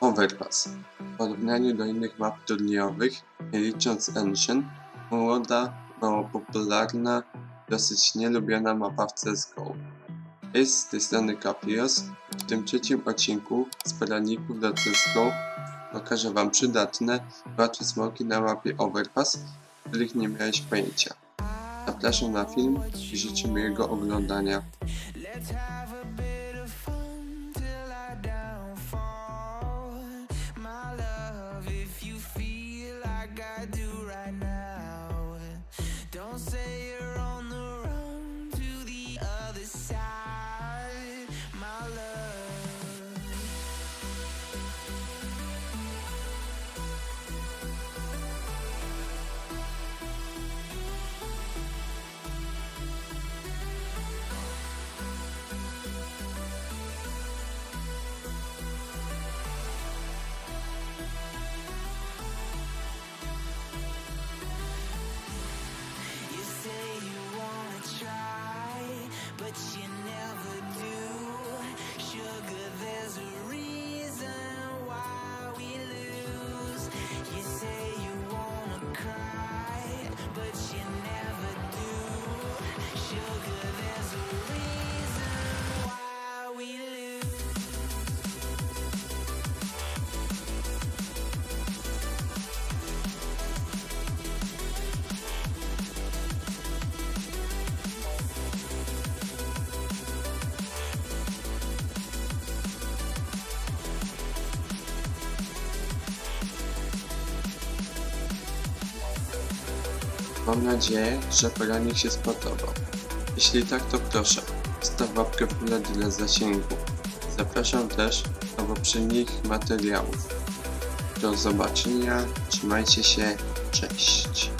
Overpass. W porównaniu do innych map turniejowych, nie licząc Ancient, młoda, mało popularna, dosyć nielubiana mapa w CSGO. Jest z tej strony Caprios. W tym trzecim odcinku z poradników do CSGO pokażę Wam przydatne, łatwe smoki na mapie Overpass, których nie miałeś pojęcia. Zapraszam na film i życzę miłego oglądania. I do right now, but Mam nadzieję, że poradnik się spodobał. Jeśli tak, to proszę, staw łapkę w górę dla zasięgu. Zapraszam też do poprzednich materiałów. Do zobaczenia, trzymajcie się, cześć.